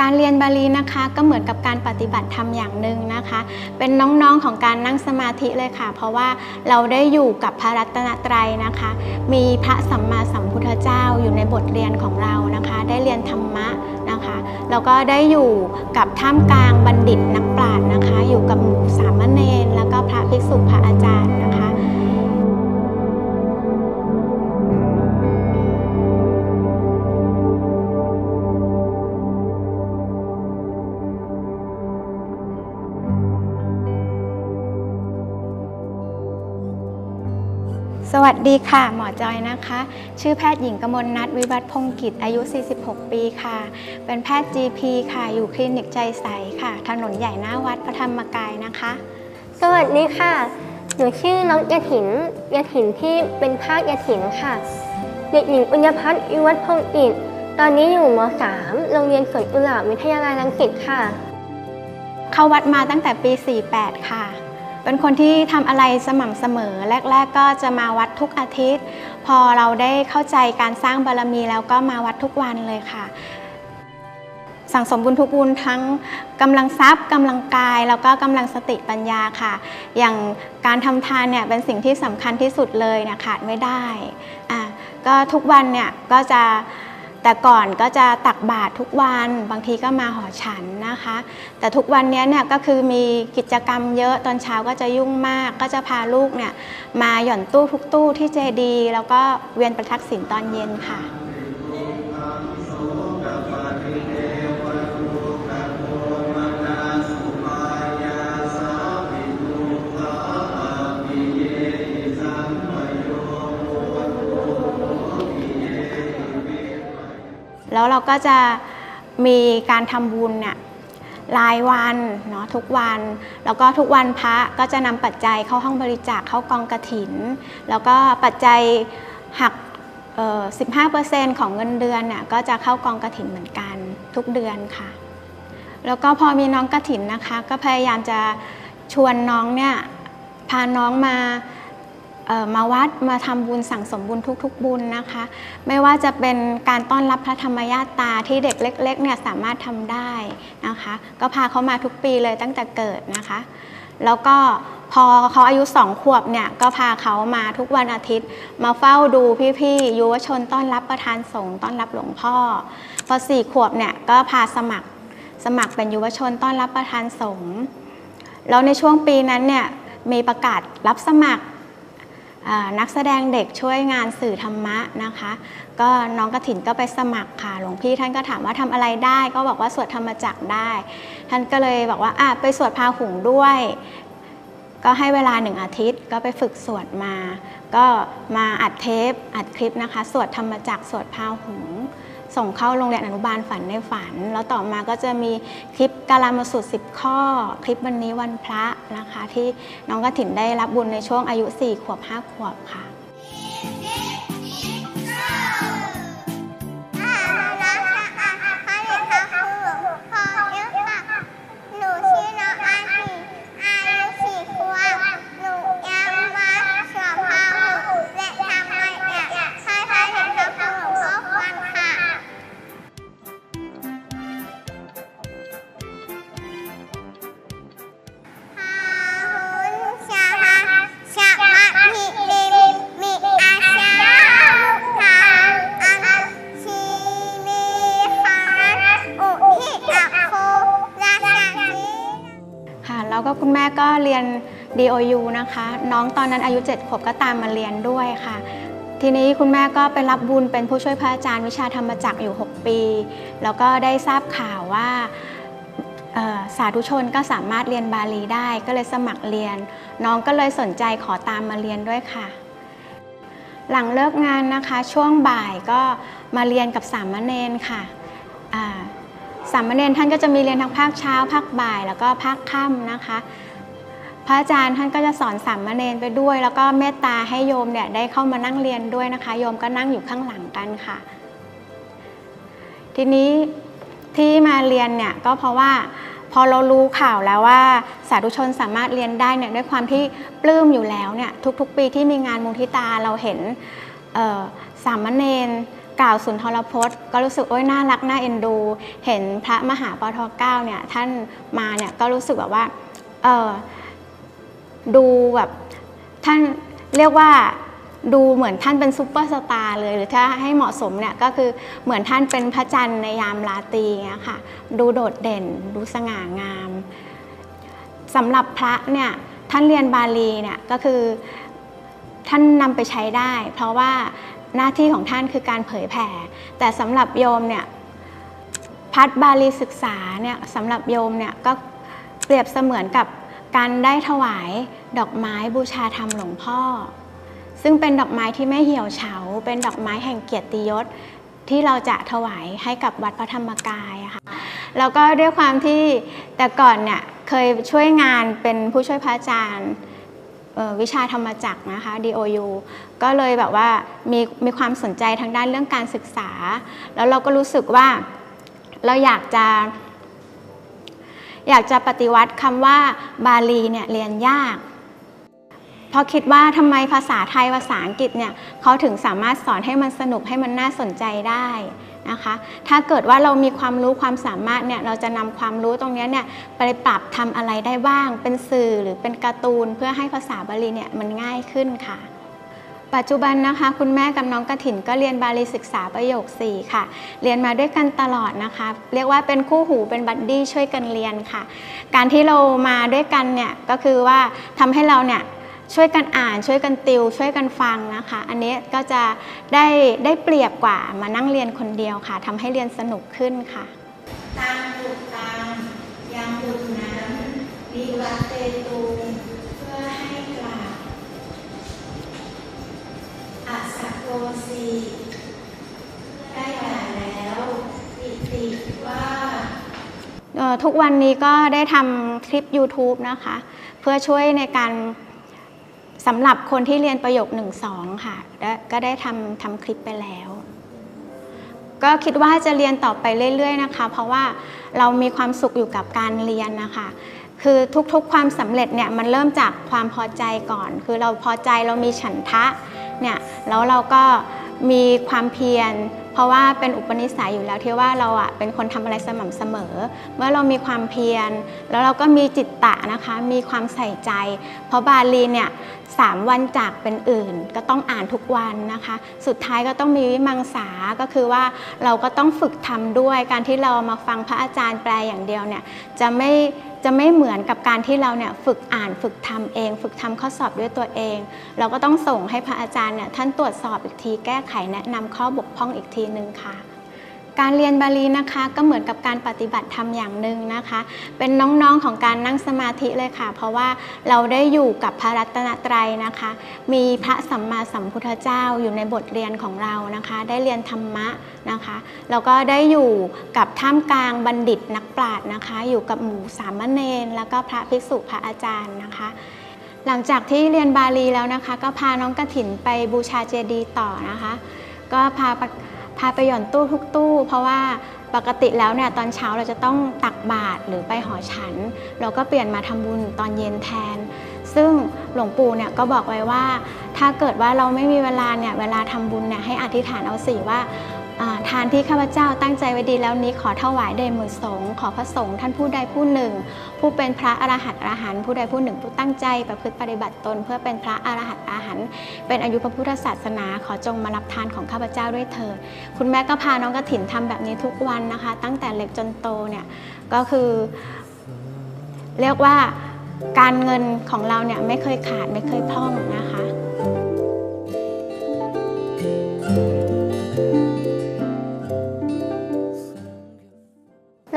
การเรียนบาลีนะคะก็เหมือนกับการปฏิบัติธรรมอย่างหนึ่งนะคะ เป็นน้องๆของการนั่งสมาธิเลยค่ะ เพราะว่าเราได้อยู่กับพระรัตนตรัยนะคะ มีพระสัมมาสัมพุทธเจ้าอยู่ในบทเรียนของเรานะคะ ได้เรียนธรรมะนะคะแล้วก็ได้อยู่กับท่ามกลางบัณฑิตนักปราชญ์นะคะ อยู่กับหมู่สามเณร ดีค่ะ หมอจอยนะคะ ชื่อแพทย์หญิงกมลนัทวิวัฒน์พงศ์กิจ อายุ 46 ปีค่ะ เป็นแพทย์ GP ค่ะ อยู่คลินิกใจใสค่ะ ถนนใหญ่หน้าวัดพระธรรมกายนะคะ สวัสดีค่ะ หนูชื่อน้องยาถินยาถินที่เป็นภาคยาถินค่ะ เด็กหญิงอุญญพัฒน์วิวัฒน์พงศ์กิจ ตอนนี้อยู่ม .3 โรงเรียนสวนกุหลาบวิทยาลัยรังสิตค่ะ เข้าวัดมาตั้งแต่ปี 48 ค่ะ เป็นคนที่ทำอะไรสม่ำเสมอ แรก ๆ ก็จะมาวัดทุกอาทิตย์ พอเราได้เข้าใจการสร้างบารมีแล้วก็มาวัดทุกวันเลยค่ะ สั่งสมบุญทุกบุญทั้งกำลังทรัพย์กำลังกาย แล้วก็กำลังสติปัญญาค่ะ อย่างการทำทานเนี่ยเป็นสิ่งที่สำคัญที่สุดเลยนะขาดไม่ได้อะก็ทุกวันเนี่ยก็จะ แต่ก่อนก็จะตักบาตรทุกวันบางทีก็มาหอฉันนะคะ แต่ทุกวันนี้เนี่ยก็คือมีกิจกรรมเยอะตอนเช้าก็จะยุ่งมาก ก็จะพาลูกเนี่ยมาหย่อนตู้ทุกตู้ที่เจดีย์แล้วก็เวียนประทักษิณตอนเย็นค่ะ แล้วเราก็จะมีการทำบุญเนี่ยรายวันเนาะทุกวัน แล้วก็ทุกวันพระก็จะนำปัจจัยเข้าห้องบริจาคเข้ากองกระถิน แล้วก็ปัจจัยหักเอ่อ15%ของเงินเดือนเนี่ยก็จะเข้ากองกระถินเหมือนกันทุกเดือนค่ะ แล้วก็พอมีน้องกระถินนะคะ ก็พยายามจะชวนน้องเนี่ยพาน้องมา มาวัดมาทำบุญสั่งสมบุญทุกๆ บุญนะคะ ไม่ว่าจะเป็นการต้อนรับพระธรรมญาตาที่เด็กเล็กๆเนี่ยสามารถทำได้นะคะ ก็พาเขามาทุกปีเลยตั้งแต่เกิดนะคะ แล้วก็พอเขาอายุสองขวบเนี่ยก็พาเขามาทุกวันอาทิตย์ มาเฝ้าดูพี่ๆยุวชนต้อนรับประธานสงฆ์ต้อนรับหลวงพ่อ พอสี่ขวบเนี่ยก็พาสมัครสมัครเป็นยุวชนต้อนรับประธานสงฆ์แล้วในช่วงปีนั้นเนี่ยมีประกาศรับสมัครอ่า นักแสดงเด็กช่วยงานสื่อธรรมะนะคะ ก็น้องกระถินก็ไปสมัครค่ะหลวงพี่ท่านก็ถามว่าทำอะไรได้ ก็บอกว่าสวดธรรมจักรได้ ท่านก็เลยบอกว่าอะไปสวดพาหุงด้วย ก็ให้เวลาหนึ่งอาทิตย์ ก็ไปฝึกสวดมา ก็มาอัดเทปอัดคลิปนะคะ สวดธรรมจักรสวดพาหุง ส่งเข้าโรงเรียนอนุบาลฝันในฝัน แล้วต่อมาก็จะมีคลิปการามาสุด10 ข้อ คลิปวันนี้วันพระนะคะ ที่น้องกระถินได้รับบุญในช่วงอายุ 4 ขวบ 5 ขวบค่ะ ก็เรียน DOU นะคะ น้องตอนนั้นอายุ 7 ขวบก็ตามมาเรียนด้วยค่ะ ทีนี้คุณแม่ก็ไปรับบุญเป็นผู้ช่วยพระอาจารย์วิชาธรรมจักรอยู่ 6 ปี แล้วก็ได้ทราบข่าวว่าสาธุชนก็สามารถเรียนบาลีได้ ก็เลยสมัครเรียน น้องก็เลยสนใจขอตามมาเรียนด้วยค่ะ หลังเลิกงานนะคะ ช่วงบ่ายก็มาเรียนกับสามเณรค่ะสามเณรท่านก็จะมีเรียนทั้งภาคเช้า ภาคบ่ายแล้วก็ภาคค่ำนะคะ พระอาจารย์ท่านก็จะสอนสามเณรไปด้วย แล้วก็เมตตาให้โยมเนี่ยได้เข้ามานั่งเรียนด้วยนะคะ โยมก็นั่งอยู่ข้างหลังกันค่ะ ทีนี้ที่มาเรียนเนี่ยก็เพราะว่าพอเรารู้ข่าวแล้วว่าสาธุชนสามารถเรียนได้เนี่ยด้วยความที่ปลื้มอยู่แล้วเนี่ยทุกๆ ปีที่มีงานมุทิตาเราเห็นสามเณรกล่าวสุนทรพจน์ ก็รู้สึกโอ้ยน่ารักน่าเอ็นดู เห็นพระมหาปทเก้าเนี่ยท่านมาเนี่ยก็รู้สึกแบบว่าเออ ดูแบบท่านเรียกว่าดูเหมือนท่านเป็นซูเปอร์สตาร์เลยหรือถ้าให้เหมาะสมเนี่ยก็คือเหมือนท่านเป็นพระจันทร์ในยามราตรีเงี้ยค่ะดูโดดเด่น ดูสง่างามสำหรับพระเนี่ยท่านเรียนบาลีเนี่ยก็คือท่านนำไปใช้ได้ เพราะว่าหน้าที่ของท่านคือการเผยแผ่ แต่สำหรับโยมเนี่ยพัฒบาลีศึกษาเนี่ยสำหรับโยมเนี่ยก็เปรียบเสมือนกับ การได้ถวายดอกไม้บูชาธรรมหลวงพ่อ ซึ่งเป็นดอกไม้ที่ไม่เหี่ยวเฉา เป็นดอกไม้แห่งเกียรติยศที่เราจะถวายให้กับวัดพระธรรมกายค่ะแล้วก็ด้วยความที่แต่ก่อนเนี่ยเคยช่วยงานเป็นผู้ช่วยพระอาจารย์วิชาธรรมจักรนะคะ DOU ก็เลยแบบว่ามีมีความสนใจทางด้านเรื่องการศึกษา แล้วเราก็รู้สึกว่าเราอยากจะ อยากจะปฏิวัติคำว่าบาลีเนี่ยเรียนยากเพราะคิดว่าทำไมภาษาไทยภาษาอังกฤษเนี่ยเขาถึงสามารถสอนให้มันสนุกให้มันน่าสนใจได้นะคะ ถ้าเกิดว่าเรามีความรู้ความสามารถเนี่ยเราจะนำความรู้ตรงนี้เนี่ยไปปรับทำอะไรได้บ้าง เป็นสื่อหรือเป็นการ์ตูนเพื่อให้ภาษาบาลีเนี่ยมันง่ายขึ้นค่ะ ปัจจุบันนะคะ คุณแม่กับน้องกระถินก็เรียนบาลีศึกษาประโยค 4 ค่ะ เรียนมาด้วยกันตลอดนะคะ เรียกว่าเป็นคู่หูเป็นบัดดี้ช่วยกันเรียนค่ะ การที่เรามาด้วยกันเนี่ยก็คือว่าทำให้เราเนี่ยช่วยกันอ่านช่วยกันติว ช่วยกันฟังนะคะ อันนี้ก็จะได้ได้เปรียบกว่ามานั่งเรียนคนเดียวค่ะทำให้เรียนสนุกขึ้นค่ะตามบุตตามยังบุตนั้นวิวัตเตตูเพื่อให้กลา อัสโกสีได้กล่าวแล้วปิติว่าทุกวันนี้ก็ได้ทำคลิป YouTube นะคะ เพื่อช่วยในการสำหรับคนที่เรียนประโยค 1-2 ค่ะและก็ได้ทำทำคลิปไปแล้ว ก็คิดว่าจะเรียนต่อไปเรื่อย ๆ นะคะ เพราะว่าเรามีความสุขอยู่กับการเรียนนะคะ คือทุกๆความสำเร็จเนี่ยมันเริ่มจากความพอใจก่อน คือเราพอใจเรามีฉันทะ เนี่ยแล้วเราก็มีความเพียร เพราะว่าเป็นอุปนิสัยอยู่แล้วที่ว่าเราอะเป็นคนทำอะไรสม่ำเสมอ เมื่อเรามีความเพียร แล้วเราก็มีจิตตะนะคะ มีความใส่ใจ เพราะบาลีเนี่ยสามวันจากเป็นอื่น ก็ต้องอ่านทุกวันนะคะ สุดท้ายก็ต้องมีวิมังสาก็คือว่าเราก็ต้องฝึกทำด้วยการที่เรามาฟังพระอาจารย์แปลอย่างเดียวเนี่ยจะไม่ จะไม่เหมือนกับการที่เราเนี่ยฝึกอ่านฝึกทำเอง ฝึกทำข้อสอบด้วยตัวเอง เราก็ต้องส่งให้พระอาจารย์เนี่ยท่านตรวจสอบอีกทีแก้ไขแนะนำข้อบกพร่องอีกทีหนึ่งค่ะ การเรียนบาลีนะคะก็เหมือนกับการปฏิบัติธรรมอย่างหนึ่งนะคะ เป็นน้องๆของการนั่งสมาธิเลยค่ะ เพราะว่าเราได้อยู่กับพระรัตนตรัยนะคะ มีพระสัมมาสัมพุทธเจ้าอยู่ในบทเรียนของเรานะคะ ได้เรียนธรรมะนะคะแล้วก็ได้อยู่กับท่ามกลางบัณฑิตนักปราชญ์นะคะ อยู่กับหมู่สามเณรแล้วก็พระภิกษุพระอาจารย์นะคะหลังจากที่เรียนบาลีแล้วนะคะ ก็พาน้องกระถินไปบูชาเจดีย์ต่อนะคะ ก็พาไป พาไปหย่อนตู้ทุกตู้ เพราะว่าปกติแล้วเนี่ยตอนเช้าเราจะต้องตักบาตรหรือไปหอฉัน เราก็เปลี่ยนมาทำบุญตอนเย็นแทน ซึ่งหลวงปู่เนี่ยก็บอกไว้ว่า ถ้าเกิดว่าเราไม่มีเวลาเนี่ยเวลาทำบุญเนี่ยให้อธิษฐานเอาสิว่า ทานที่ข้าพเจ้าตั้งใจไว้ดีแล้วนี้ขอถวายแด่หมู่สงฆ์ขอพระสงฆ์ท่านผู้ใดผู้หนึ่ง ผู้เป็นพระอรหันต์อรหันต์ผู้ใดผู้หนึ่งผู้ตั้งใจประพฤติปฏิบัติตน เพื่อเป็นพระอรหันต์อรหันต์เป็นอายุพระพุทธศาสนา ขอจงมารับทานของข้าพเจ้าด้วยเถิดคุณแม่ก็พาน้องกระถินทำแบบนี้ทุกวันนะคะ ตั้งแต่เล็กจนโตเนี่ยก็คือ เรียกว่าการเงินของเราเนี่ยไม่เคยขาดไม่เคยพร่องนะคะ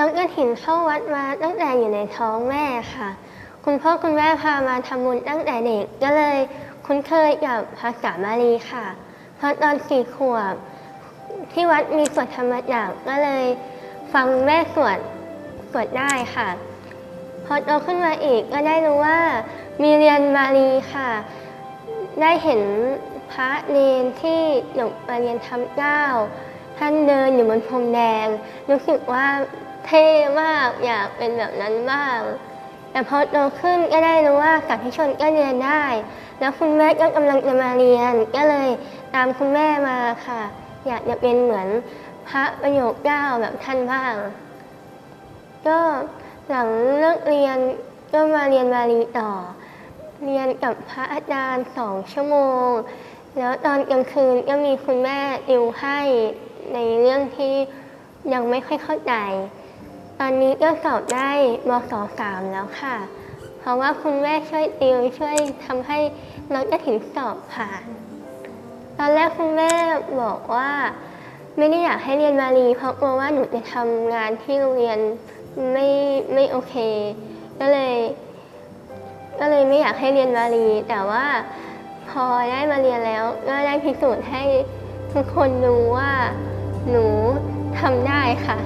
น้องกระถินเข้าวัดมาตั้งแต่อยู่ในท้องแม่ค่ะ คุณพ่อคุณแม่พามาทำบุญตั้งแต่เด็ก ก็เลยคุ้นเคยกับภาษาบาลีค่ะเพราะตอนสี่ขวบ ที่วัดมีสวดธรรมจักรก็เลยฟังแม่สวดสวดได้ค่ะ พอโตขึ้นมาอีกก็ได้รู้ว่ามีเรียนบาลีค่ะ ได้เห็นพระเนนที่หลวงมาเรียนทำเจ้าท่านเดินอยู่บนพรมแดง รู้สึกว่า เท่มากอยากเป็นแบบนั้นบ้าง แต่พอโตขึ้นก็ได้รู้ว่ากับพิชนก็เรียนได้ แล้วคุณแม่ก็กำลังจะมาเรียน ก็เลยตามคุณแม่มาค่ะ อยากจะเป็นเหมือนพระประโยคเก้าแบบท่านบ้าง ก็หลังเลิกเรียนก็มาเรียนบาลีต่อ เรียนกับพระอาจารย์สองชั่วโมง แล้วตอนกลางคืนก็มีคุณแม่ติวให้ในเรื่องที่ยังไม่ค่อยเข้าใจ ตอนนี้ก็สอบได้มศสามแล้วค่ะ เพราะว่าคุณแม่ช่วยติวช่วยทำให้น้องกระถินสอบผ่าน ตอนแรกคุณแม่บอกว่า ไม่ได้อยากให้เรียนบาลีเพราะกลัวว่าหนูจะทำงานที่โรงเรียนไม่ไม่โอเค ก็เลย ก็เลยไม่อยากให้เรียนบาลี แต่ว่าพอได้มาเรียนแล้วก็ได้พิสูจน์ให้ทุกคนรู้ว่าหนูทำได้ค่ะ